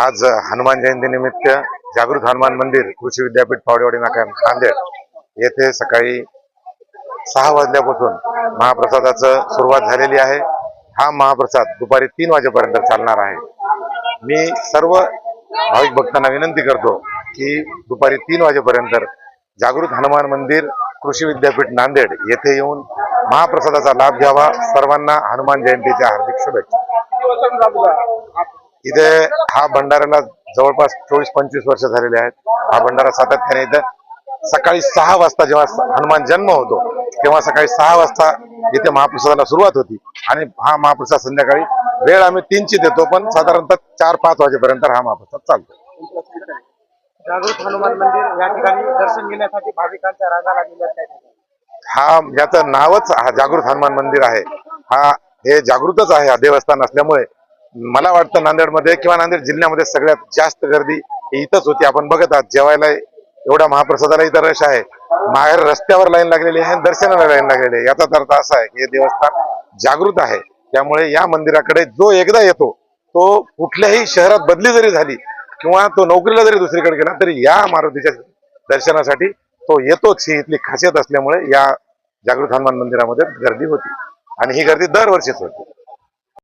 आज हनुमान जयंती निमित्त जागृत हनुमान मंदिर कृषी विद्यापीठ पावडेवाडी नाका नांदेड येथे सकाळी सहा वाजल्यापासून महाप्रसादाचं सुरुवात झालेली आहे. हा महाप्रसाद दुपारी तीन वाजेपर्यंत चालणार आहे. मी सर्व भाविक भक्तांना विनंती करतो की दुपारी तीन वाजेपर्यंत जागृत हनुमान मंदिर कृषी विद्यापीठ नांदेड येथे येऊन महाप्रसादाचा लाभ घ्यावा. सर्वांना हनुमान जयंतीच्या हार्दिक शुभेच्छा. इथे हा भंडाऱ्याला जवळपास चोवीस पंचवीस वर्ष झालेले आहेत. हा भंडारा सातत्याने इथं सकाळी सहा वाजता जेव्हा हनुमान जन्म होतो तेव्हा सकाळी सहा वाजता इथे महाप्रसादाला सुरुवात होती. आणि हा महाप्रसाद संध्याकाळी वेळ आम्ही तीनची देतो पण साधारणतः चार पाच वाजेपर्यंत हा महाप्रसाद चालतो. जागृत हनुमान मंदिर या ठिकाणी दर्शन घेण्यासाठी भाविकांच्या रांगा लागलेल्या. हा याचं नावच हा जागृत हनुमान मंदिर आहे. हा हे जागृतच आहे हा देवस्थान असल्यामुळे. मला वाटतं नांदेडमध्ये किंवा नांदेड जिल्ह्यामध्ये सगळ्यात जास्त गर्दी इथंच होती. आपण बघत आहात जेवायला एवढ्या महाप्रसादाला इथं रश आहे. बाहेर रस्त्यावर लाईन लागलेली आहे दर्शनाला लाईन लागलेली आहे. याचा अर्थ असा आहे की हे देवस्थान जागृत आहे. त्यामुळे या मंदिराकडे जो एकदा येतो तो कुठल्याही शहरात बदली जरी झाली किंवा तो नोकरीला जरी दुसरीकडे गेला तरी या मारुतीच्या दर्शनासाठी तो येतोच. ही इथली खासियत असल्यामुळे या जागृत हनुमान मंदिरामध्ये गर्दी होती. आणि ही गर्दी दरवर्षीच होती.